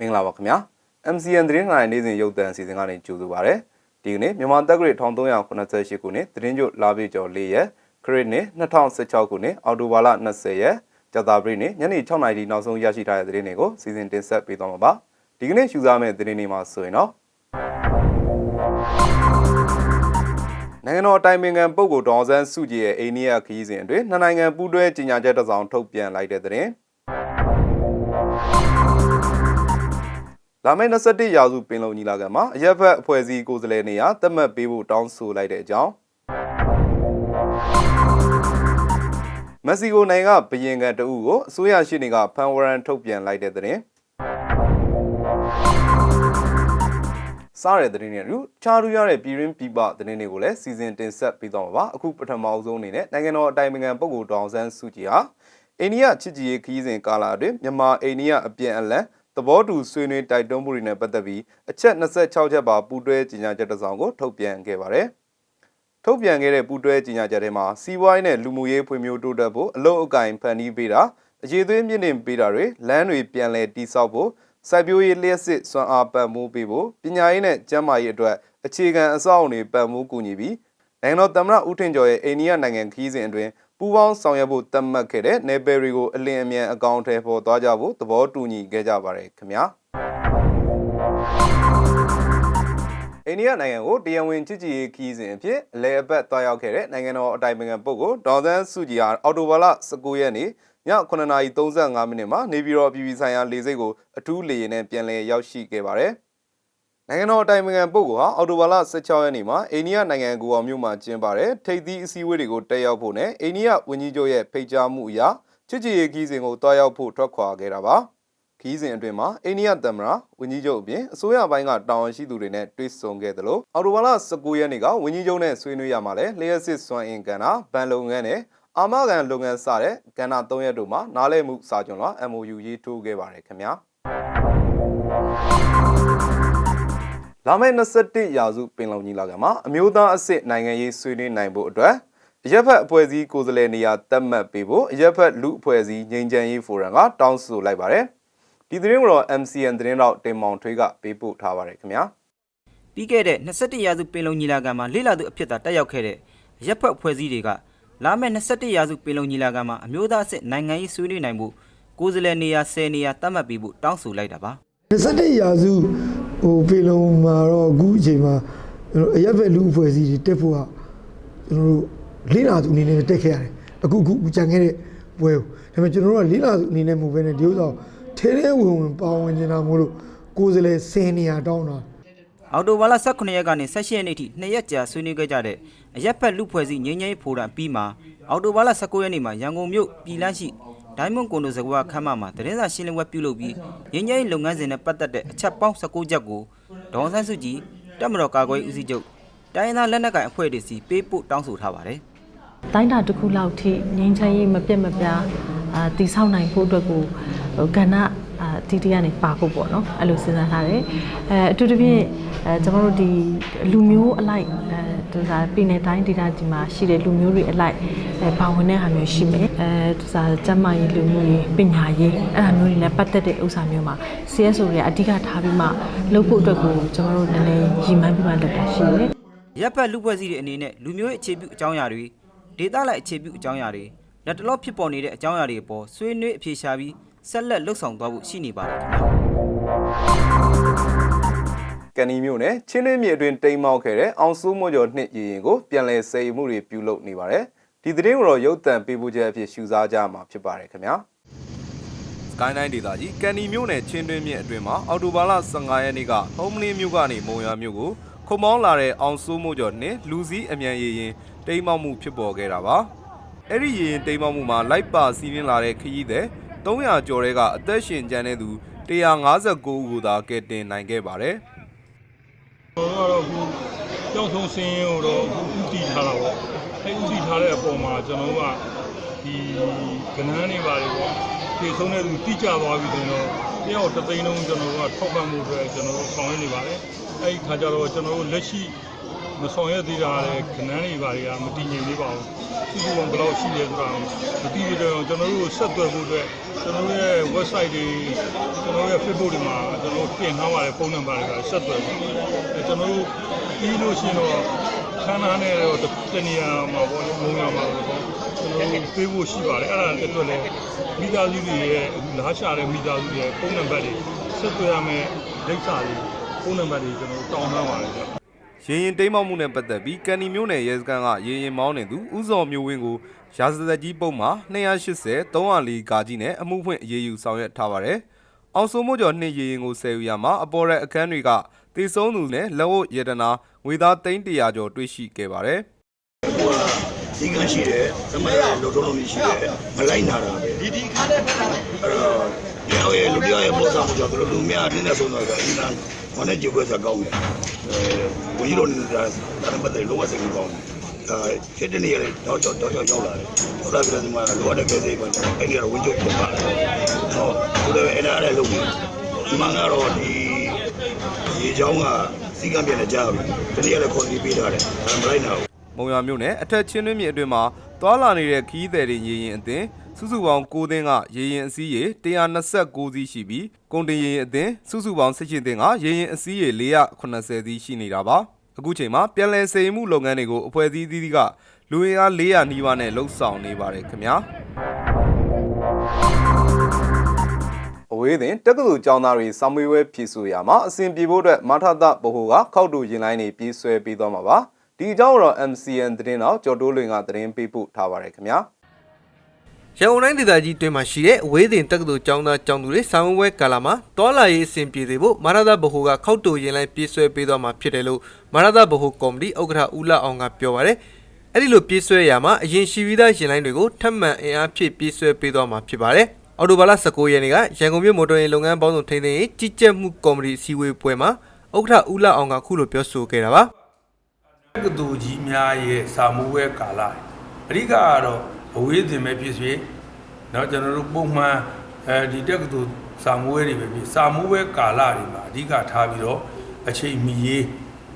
မင်္ဂလာပါခင်ဗျာ MCN သတင်းခိုင်နေ့စဉ်ရုပ်သံအစီအစဉ်ကနေကြိုဆိုပါရစေဒီကနေ့မြန်မာတက်ဂရိ1388ခုနှစ်သတင်းကြိုလာပြကျော်၄ရက်ခရစ်နှစ်2016ခုနှစ်အောက်တိုဘာလ20ရက်ကြာသပတေးနေ့ညနေ6:00နာရီနောက်ဆုံးရရှိထားတဲ့သတင်းတွေကိုစီစဉ်တင်ဆက်ပေးသွားမှာပါဒီကနေ့ရှုစားမယ့်သတင်းတွေမှာဆိုရင်တော့နိုင်ငံတော်အတိုင်ပင်ခံပုဂ္ဂိုလ်ဒေါအောင်ဆန်းစုကြည်ရဲ့အိန္ဒိယခရီးစဉ်အတွင်းနှစ်နိုင်ငံပူးတွဲကြေညာချက်တစ်စောင်ထုတ်ပြန်လိုက်တဲ့သတင်း လာမယ့်21ရာစုပင်လုံညီလာခံမှာအရက်ဖက်အဖွဲ့အစည်းကိုယ်စားလှယ်နေရာသတ်မှတ်ပေးဖို့တောင်းဆိုလိုက်တဲ့အကြောင်းမက္ဆီကိုနိုင်ငံကဘယင်ကန်တအုပ်ကိုအစိုးရရှိနေကဖန်ဝရန်ထုတ်ပြန်လိုက်တဲ့သတင်းစားတဲ့သတင်းတွေအရချားရရတဲ့ပြည်ရင်းပြည်ပသတင်းတွေကိုလည်းစီစဉ်တင်ဆက်ပေးသွားမှာပါအခုပထမအဆုံးအနေနဲ့နိုင်ငံတော်အတိုင်ပင်ခံပုဂ္ဂိုလ်တောင်ဆန်းစုကြည်ဟာအိန္ဒိယချစ်ကြည်ရေးခရီးစဉ်ကာလအတွင်းမြန်မာအိန္ဒိယအပြန်အလှန် သဘောတူဆွေးနွေးတိုက်တွန်းမှုတွေနဲ့ပတ်သက်ပြီးအချက်26ချက်ပါပူးတွဲကြေညာချက်တစ်စောင်ကိုထုတ်ပြန်ခဲ့ပါတယ်။ထုတ်ပြန်ခဲ့တဲ့ပူးတွဲကြေညာချက်ထဲမှာစီးပွားရေးနဲ့လူမှုရေးဖွံ့ဖြိုးတိုးတက်ဖို့အလုံးအကင်ဖန်တီးပေးတာအရေးသွေးမြင့်တင်ပေးတာတွေလမ်းတွေပြန်လည်တည်ဆောက်ဖို့စိုက်ပျိုးရေးလျှက်စစ်စွမ်းအားပံ့ပိုးပေးဖို့ပညာရေးနဲ့ကျန်းမာရေးအတွက်အခြေခံအဆောက်အအုံတွေပံ့ပိုးကူညီပြီးနိုင်ငံတော်သမ္မတဦးထင်ကျော်ရဲ့အိန္ဒိယနိုင်ငံခရီးစဉ်အတွင်း ပူးပေါင်းဆောင်ရွက်ဖို့သတ်မှတ်ခဲ့တဲ့နယ်ပယ်တွေကိုအလင်းအမြန်အကောင့်ထဲပေါ်သွားကြဖို့သဘောတူညီခဲ့ကြပါတယ်ခင်ဗျာအိန္ဒိယနိုင်ငံကိုတရားဝင်ချစ်ကြည်ရေးခရီးစဉ်အဖြစ်အလဲအပတ်သွားရောက်ခဲ့တဲ့နိုင်ငံတော်အတိုင်ပင်ခံပုဂ္ဂိုလ်ဒေါ်သန်းစုကြည်ဟာအော်တိုဘာလ19ရက်နေ့ည9:35မိနစ်မှာနေပြည်တော်ပြည်ပြည်ဆိုင်ရာလေဆိပ်ကိုအထူးလေယာဉ်နဲ့ပြန်လည်ရောက်ရှိခဲ့ပါတယ်။ နိုင်ငံတော်အတိုင်ပင်ခံပုဂ္ဂိုလ်ဟာအော်တိုဘာလ16ရက်နေ့မှာအိန္ဒိယနိုင်ငံကူအောင်မြို့မှာကျင်းပတဲ့ထိပ်သီးအစည်းအဝေးတွေကိုတက်ရောက်ဖို့နဲ့အိန္ဒိယဝန်ကြီးချုပ်ရဲ့ဖိတ်ကြားမှုအရချစ်ကြည်ရေးခီးစဉ်ကိုတွားရောက်ဖို့ထွက်ခွာခဲ့တာပါ။ခီးစဉ်အတွင်းမှာအိန္ဒိယသမ္မတဝန်ကြီးချုပ်အပြင်အစိုးရပိုင်းကတာဝန်ရှိသူတွေနဲ့တွေ့ဆုံခဲ့သလိုအော်တိုဘာလ19ရက်နေ့ကဝန်ကြီးချုပ်နဲ့ဆွေးနွေးရမှာလဲလျှက်စစ်စွမ်းအင်ကန်တာဗန်လုပ်ငန်းနဲ့အာမခံလုပ်ငန်းစတဲ့ကဏ္ဍ၃ရက်တို့မှာနားလည်မှုစာချုပ်လွှာ MOU ရေးထိုးခဲ့ပါတယ်ခင်ဗျာ လာမယ့်21ရာစုပင်လုံညီလာခံမှာအမျိုးသားအစ်စ်နိုင်ငံရေးဆွေးနွေးနိုင်ဖို့အတွက်အရက်ဖက်အဖွဲ့အစည်းကိုယ်စားလှယ်နေရာတက်မှတ်ပေးဖို့အရက်ဖက်လူအဖွဲ့အစည်းငြိမ်းချမ်းရေးဖိုရမ်ကတောင်းဆိုလိုက်ပါတယ်ဒီသတင်းကိုတော့ MCN သတင်းတော့တင်မောင်ထွေးကပေးပို့ထားပါတယ်ခင်ဗျာပြီးခဲ့တဲ့21ရာစုပင်လုံညီလာခံမှာလေ့လာသူအဖြစ်သာတက်ရောက်ခဲ့တဲ့ရပ်ဖက်ဖွဲ့စည်းတွေကလာမယ့်21ရာစုပင်လုံညီလာခံမှာအမျိုးသားအဆင့်နိုင်ငံရေးဆွေးနွေးနိုင်မှုကိုယ်စားလှယ်နေရာ10နေရာသတ်မှတ်ပေးဖို့တောင်းဆိုလိုက်တာပါ21ရာစု ဟိုပေလုံးမှာတော့အခုအချိန်မှာကျွန်တော်အရက်ဘက်လူအဖွဲ့အစည်းတွေတက်ဖို့ကကျွန်တော်တို့လေးလာသူအနေနဲ့တက်ခဲ့ရတယ်အခုအခုကြံခဲ့တဲ့ပွဲကိုဒါပေမဲ့ကျွန်တော်တို့ကလေးလာသူအနေနဲ့မဟုတ်ဘဲနဲ့ဒီဥစ္စာထဲထဲဝင်ဝင်ပါဝင်နေတာမို့လို့ကိုယ်စလဲဆင်းနေရတောင်းတာအော်တိုဘာလ18ရက်ကနေ18ရက်နေ့ထိနှစ်ရက်ကြာဆွေးနွေးခဲ့ကြတဲ့အရက်ဖက်လူဖွဲ့စည်းငြိမ်းချမ်းရေးဖိုရမ်ပြီးမှာအော်တိုဘာလ19ရက်နေ့မှာရန်ကုန်မြို့ပြည်လန်းရှိ ဒိုင်းမွန်ကွန်ဒိုစကွာခမ်းမမှာသတင်းစာရှင်းလင်းပွဲပြုလုပ်ပြီးငြိမ်းချမ်းရေးလုပ်ငန်းစဉ်နဲ့ပတ်သက်တဲ့အချက်ပေါင်း19ချက်ကိုဒေါန်ဆန်းစုကြည်တက်မတော်ကာကွယ်ရေးဦးစီးချုပ်တိုင်းရင်းသားလက်နက်ကိုင်အဖွဲ့တွေစီပေးပို့တောင်းဆိုထားပါတယ်တိုင်းတာတစ်ခုလောက်ထိငင်းချမ်းရေးမပြတ်မပြားအာတည်ဆောက်နိုင်ဖို့အတွက်ကိုဟိုကဏ္ဍ အာတီတီကနေပါဖို့ပေါ့နော်အဲ့လိုစဉ်းစားထားတယ်အဲအထူးသဖြင့်အဲကျွန်တော်တို့ဒီလူမျိုးအလိုက်အဲသူစားပြည်နယ်တိုင်းဒေသကြီးမှာရှိတဲ့လူမျိုးတွေအလိုက်အဲပါဝင်တဲ့ဟာမျိုးရှိမယ်အဲသူစားကျန်းမာရေးလူမျိုးရေးပညာရေးအဲ့ဒါမျိုးတွေနဲ့ပတ်သက်တဲ့ဥစ္စာမျိုးမှာ CSO တွေအဓိကထားပြီးမှလုပ်ဖို့အတွက်ကိုကျွန်တော်တို့နည်းနည်းရည်မှန်းပြီးမှလုပ်တာရှိတယ်ရပ်ဖက်လူဖွဲ့စည်းတွေအနေနဲ့လူမျိုးရေးအခြေပြုအကြောင်းအရာတွေဒေသလိုက်အခြေပြုအကြောင်းအရာတွေလက်တလောဖြစ်ပေါ်နေတဲ့အကြောင်းအရာတွေအပေါ်ဆွေးနွေးအဖြေရှာပြီး ဆက်လက်လှုပ်ဆောင်သွားဖို့ရှိနေပါတယ်ခင်ဗျာကန်နီမျိုးနဲ့ချင်းတွင်းမြေအတွင်းတိမ်မောက်ခဲ့တဲ့အောင်စိုးမိုးကျော်နှစ်ရရင်ကိုပြန်လည်ဆယ်ယူမှုတွေပြုလုပ်နေပါတယ်ဒီသတင်းကိုတော့ရုပ်သံပေးပို့ချက်အဖြစ်ရှုစားကြမှာဖြစ်ပါတယ်ခင်ဗျာ Skyline ဒေသကြီးကန်နီမြို့နယ်ချင်းတွင်းမြစ်အတွင်းမှာအော်တိုဘာလ15ရက်နေ့ကဟုံးမလင်းမြို့ကနေမုံရွာမြို့ကိုခုံမောင်းလာတဲ့အောင်စိုးမိုးကျော်နှင့်လူစည်းအမြန်ရရင်တိမ်မောက်မှုဖြစ်ပေါ်ခဲ့တာပါအဲ့ဒီရရင်တိမ်မောက်မှုမှာလိုက်ပါစီးရင်းလာတဲ့ခရီးသည် 300ကျော်တဲကအသက်ရှင်ကျန်တဲ့သူ159ဦးကိုသာကယ်တင်နိုင်ခဲ့ပါတယ်ကျွန်တော်တို့ကတော့အခုကြောက်ဆုံးစင်းကိုတော့အခုဥတီထားတာပေါ့အဲဥတီထားတဲ့အပေါ်မှာကျွန်တော်တို့ကဒီကဏ္ဍတွေပါတွေပေါ့ပြေဆုံးတဲ့သူတိကျသွားပြီဆိုရင်တော့တယောက်တစ်သိန်းလုံးကျွန်တော်တို့ကထောက်ပံ့မှုအတွက်ကျွန်တော်တို့ဆောင်ရွက်နေပါတယ်အဲဒီခါကျတော့ကျွန်တော်တို့လက်ရှိ မဆောင်ရွက်သေးတာလည်းခဏန်းတွေပါတွေကမတည်ငြိမ်သေးပါဘူးစုစုပေါင်းဘယ်လောက်ရှိလဲဆိုတာမသိသေးတော့ကျွန်တော်တို့ဆက်သွယ်ဖို့အတွက်ကျွန်တော်တို့ရဲ့ website တွေကျွန်တော်တို့ရဲ့ Facebook တွေမှာကျွန်တော်တို့ပြင်ထားပါတယ်ဖုန်းနံပါတ်တွေကဆက်သွယ်ဖို့အဲကျွန်တော်တို့ပြီးလို့ရှိရင်တော့ခန်းနာနဲ့တော့တနေရာမှာပေါ့လေငုံရမှာပေါ့ကျွန်တော်တို့ပေးဖို့ရှိပါတယ်အဲ့ဒါအတွက်လည်းမိသားစုတွေရဲ့အခုလားရှာတဲ့မိသားစုတွေရဲ့ဖုန်းနံပါတ်တွေဆက်သွယ်ရမယ်လိပ်စာတွေဖုန်းနံပါတ်တွေကျွန်တော်တို့တောင်းထားပါတယ် ဗျရေရင်တိမ်းမောက်မှုနဲ့ပတ်သက်ပြီးကန်နီမျိုးနယ်ရဲစခန်းကရေရင်မောင်းနေသူဦးစောမျိုးဝင်းကိုရာဇသက်ကြီးပုံမှာ280 304ကာကြီးနဲ့အမှုဖွင့်အရေးယူဆောင်ရွက်ထားပါတယ်။အောင်စိုးမိုးကျော်နှစ်ရေရင်ကိုဆယ်ယူရမှာအပေါ်ရက်အခန်းတွေကတေဆုံးသူနဲ့လက်ဝတ်ရတနာငွေသား300ကျော်တွေ့ရှိခဲ့ပါတယ်။ဟိုကဒီကရှိတယ်သမရလောတော်လုံးရှိတယ်မလိုက်နာတာပဲဒီဒီခါတဲ့ဘက်ကအဲ့တော့ ရောရဲ့လူတရားရဲ့ပုံစံကိုကြောင့်တို့လူများနည်းနည်းဆုံးတော့အင်းနာမနဲ့ကြွယ်စားကောင်းတယ်အဲဝီရိုနေတာဒါနဲ့ပတ်သက်လို့ဝစိတ်ကောင်းတယ်အဲဖြစ်တဲ့နေရာတော့တော့တော့ရောက်လာတယ်ဟိုလာပြီးတော့ဒီမှာလောတဲ့ကဲစိတ်ပဲအဲ့ဒီကတော့ဝင်းချုပ်ဖြစ်ပါတယ်ဟောသူလည်းအဲ့ဒါလည်းလုပ်ပြီးဒီမှာကတော့ဒီရေချောင်းကစီကံပြန်လည်းကြားပြီတတိယလည်းခေါ်ပြီးပေးထားတယ်ဒါမလိုက်နာဘူးမုံရမြို့နယ်အထက်ချင်းတွင်းမြစ်အတွင်းမှာသွာလာနေတဲ့ခီးသည်တွေရေရင်အသင်း စုစုပေါင်း9သင်းကရေရင်အစည်းရေ129စီးရှိပြီးကုန်တင်ရေရင်အသင်းစုစုပေါင်း18သင်းကရေရင်အစည်းရေ480စီးရှိနေတာပါအခုချိန်မှာပြန်လည်စေမှုလုပ်ငန်းတွေကိုအဖွဲ့အစည်းသီးသီးကလူရင်းအား400နီးပါးနဲ့လှုပ်ဆောင်နေပါတယ်ခင်ဗျာအဝေးတင်တက္ကသိုလ်ကျောင်းသားတွေစာမေးပွဲဖြေဆိုရာမှာအစဉ်ပြေဖို့အတွက်မထသဗဟိုကခောက်တူရင်လိုင်းတွေပြေးဆွဲပေးသွားမှာပါဒီအကြောင်းကိုတော့ MCN သတင်းတော့ကျော်တိုးလွင်ကသတင်းပေးပို့ထားပါတယ်ခင်ဗျာ ရန်ကုန်တိုင်းဒေသကြီးတွင်မှာရှိတဲ့အဝေးတင်တက္ကသိုလ်ကျောင်းသားကျောင်းသူတွေဆောင်းဝဲကာလာမှာတောလာရေးအစဉ်ပြေစေဖို့မရဒဗဟိုကခောက်တူရင်လိုက်ပြေးဆွဲပေးသွားမှာဖြစ်တယ်လို့မရဒဗဟိုကော်မတီဥက္ကဋ္ဌဦးလာအောင်ကပြောပါတယ်။အဲ့ဒီလိုပြေးဆွဲရမှာအရင်ရှိပြီးသားရင်လိုင်းတွေကိုထပ်မံအင်အားဖြည့်ပြေးဆွဲပေးသွားမှာဖြစ်ပါတယ်။အော်တိုဘာလ19ရက်နေ့ကရန်ကုန်မြို့မော်တော်ယာဉ်လုပ်ငန်းပေါင်းစုံထိန်းသိမ်းရေးကြီးကြပ်မှုကော်မတီအစည်းအဝေးပွဲမှာဥက္ကဋ္ဌဦးလာအောင်ကခုလိုပြောဆိုခဲ့တာပါ။တက္ကသိုလ်ကြီးများရဲ့စာမိုးဝဲကာလအဓိကကတော့ အဝေးသင်ပဲဖြစ်စေเนาะကျွန်တော်တို့ပုံမှန်အဲဒီတက္ကသိုလ်စာမိုးဝဲတွေပဲဖြစ်စာမိုးဝဲကာလတွေမှာအဓိကထားပြီးတော့အချိန်မီရေး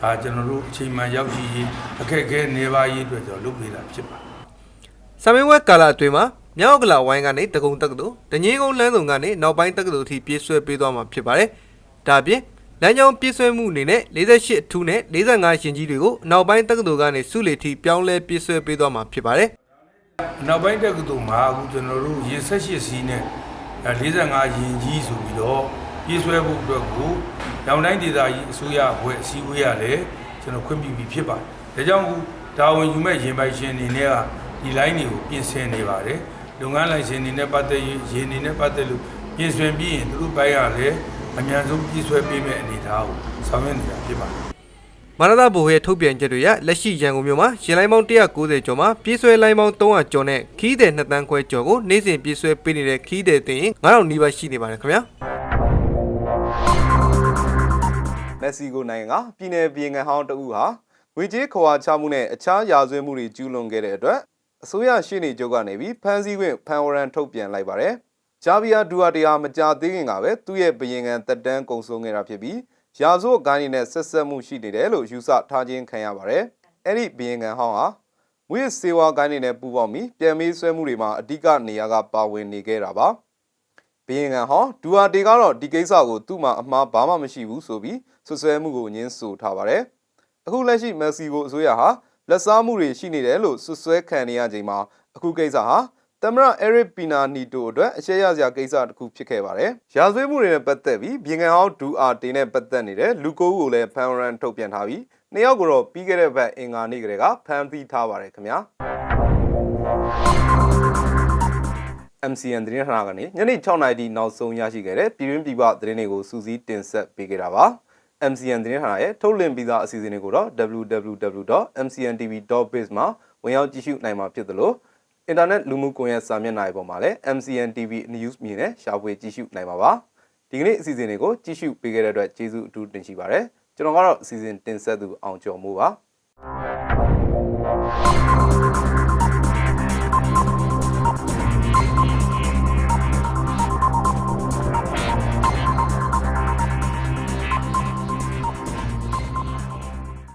ဟာကျွန်တော်တို့အချိန်မှန်ရောက်ရှိရေးအခက်အခဲနေပါရေးအတွက်ကျွန်တော်လုပ်ပေးတာဖြစ်ပါတယ် ဆမင်းဝဲကာလာအတွင်းမှာမြောက်ကလာဝိုင်းကနေတကုံတက္ကသိုလ်တငင်းကုန်းလမ်းစုံကနေနောက်ပိုင်းတက္ကသိုလ်အထိပြေးဆွဲပေးသွားမှာဖြစ်ပါတယ်။ဒါအပြင်လမ်းကြောင်းပြေးဆွဲမှုအနေနဲ့48အထူးနဲ့45ရှင်ကြီးတွေကိုနောက်ပိုင်းတက္ကသိုလ်ကနေစုလေထိပြောင်းလဲပြေးဆွဲပေးသွားမှာဖြစ်ပါတယ်။ နောက်ပိုင်းတက္ကသိုလ်မှာအခုကျွန်တော်တို့ရေ78စီးနဲ့45ရင်ကြီးဆိုပြီးတော့ပြေးဆွဲဖို့အတွက်ကိုရောင်တိုင်းဒေသကြီးအစိုးရအဖွဲ့အစည်းအဝေးရလည်းကျွန်တော်ခွင့်ပြုပြီးဖြစ်ပါတယ်။ဒါကြောင့်အခုဒါဝင်ယူမဲ့ရင်ပိုင်ရှင်အနေနဲ့ကဒီ line တွေကိုပြင်ဆင်နေပါတယ်။လုပ်ငန်းလိုင်စင်တွေနဲ့ပတ်သက်ရေးရေနေနဲ့ပတ်သက်လို့ပြင်ဆင်ပြီးရင်သူတို့ဘက်ရလည်းအများဆုံးပြေးဆွဲပေးမဲ့အနေအထားကိုဆောင်ရွက်နေတာဖြစ်ပါတယ်။ မရဒဘိုရဲ့ထုတ်ပြန်ချက်တွေရလက်ရှိရန်ကုန်မြို့မှာရင်လိုင်းပေါင်း190ကျော်မှာပြေးဆွဲလိုင်းပေါင်း300ကျော်နဲ့ခီးတဲ့2တန်းခွဲကျော်ကိုနေ့စဉ်ပြေးဆွဲပေးနေတဲ့ခီးတဲ့တင်ရင်9000နီးပါးရှိနေပါတယ်ခင်ဗျာ။မက္ကဆီကိုနိုင်ငံကပြည်내ပြည်ငံဟောင်းတဦးဟာငွေကြေးခွာချမှုနဲ့အခြားရာဇဝတ်မှုတွေကျူးလွန်ခဲ့တဲ့အတွက်အစိုးရရှေ့နေချုပ်ကနေပြီးဖမ်းဆီးခွင့်ဖန်ဝရန်ထုတ်ပြန်လိုက်ပါတယ်။ဂျာဗီယာဒူအာတီဟာမကြာသေးခင်ကပဲသူ့ရဲ့ဘယင်ငံတက်တန်းကုံဆုံးခဲ့တာဖြစ်ပြီး ရာဇဝတ်ဂိုင်းတွေနဲ့ဆက်ဆက်မှုရှိနေတယ်လို့ယူဆထားခြင်းခံရပါတယ်။အဲ့ဒီဘယင်ငံဟောင်းဟာမွေးစေဝါဂိုင်းတွေနဲ့ပူးပေါင်းပြီးပြန်မေးဆွဲမှုတွေမှာအဓိကနေရာကပါဝင်နေခဲ့တာပါ။ဘီယင်ငံဟောဒူအာတေကတော့ဒီကိစ္စကိုသူ့မှာအမှားဘာမှမရှိဘူးဆိုပြီးဆွဆွဲမှုကိုညှင်းဆိုထားပါတယ်။အခုလက်ရှိမက္ကဆီကိုအစိုးရဟာလက်စားမှုတွေရှိနေတယ်လို့ဆွဆွဲခံနေရချိန်မှာအခုကိစ္စဟာ သမရအဲရစ်ပီနာနီတိုအတွက်အရှက်ရစရာကိစ္စတစ်ခုဖြစ်ခဲ့ပါတယ်။ရာဇဝတ်မှုတွေနဲ့ပတ်သက်ပြီးဘီယင်ငံဟောဒူအာတေနဲ့ပတ်သက်နေတဲ့လူကိုးကိုလည်းဖန်ရန်ထုတ်ပြန်ထားပြီးနှစ်ယောက်ကိုတော့ပြီးခဲ့တဲ့ဘက်အင်္ဂါနေ့ကလေးကဖမ်းဆီးထားပါတယ်ခင်ဗျာ။ MCN သတင်းဌာနကနေညနေ6:00နာရီနောက်ဆုံးရရှိခဲ့တဲ့ပြည်တွင်းပြည်ပသတင်းတွေကိုစူးစီးတင်ဆက်ပေးခဲ့တာပါ MCN သတင်းဌာနရဲ့ထုတ်လွှင့်ပြီးသားအစီအစဉ်တွေကိုတော့ www.mcntv.biz မှာဝင်ရောက်ကြည့်ရှုနိုင်မှာဖြစ်သလို အင်တာနက်လူမှုကွန်ရက်စာမျက်နှာတွေပေါ်မှာလည်း MCN TV News မြင်နဲ့ရှာဖွေကြည့်ရှုနိုင်ပါပါဒီကနေ့အစီအစဉ်တွေကိုကြည့်ရှုပေးခဲ့တဲ့အတွက်ကျေးဇူးအထူးတင်ရှိပါတယ်ကျွန်တော်ကတော့အစီအစဉ်တင်ဆက်သူအောင်ကျော်မိုးပါ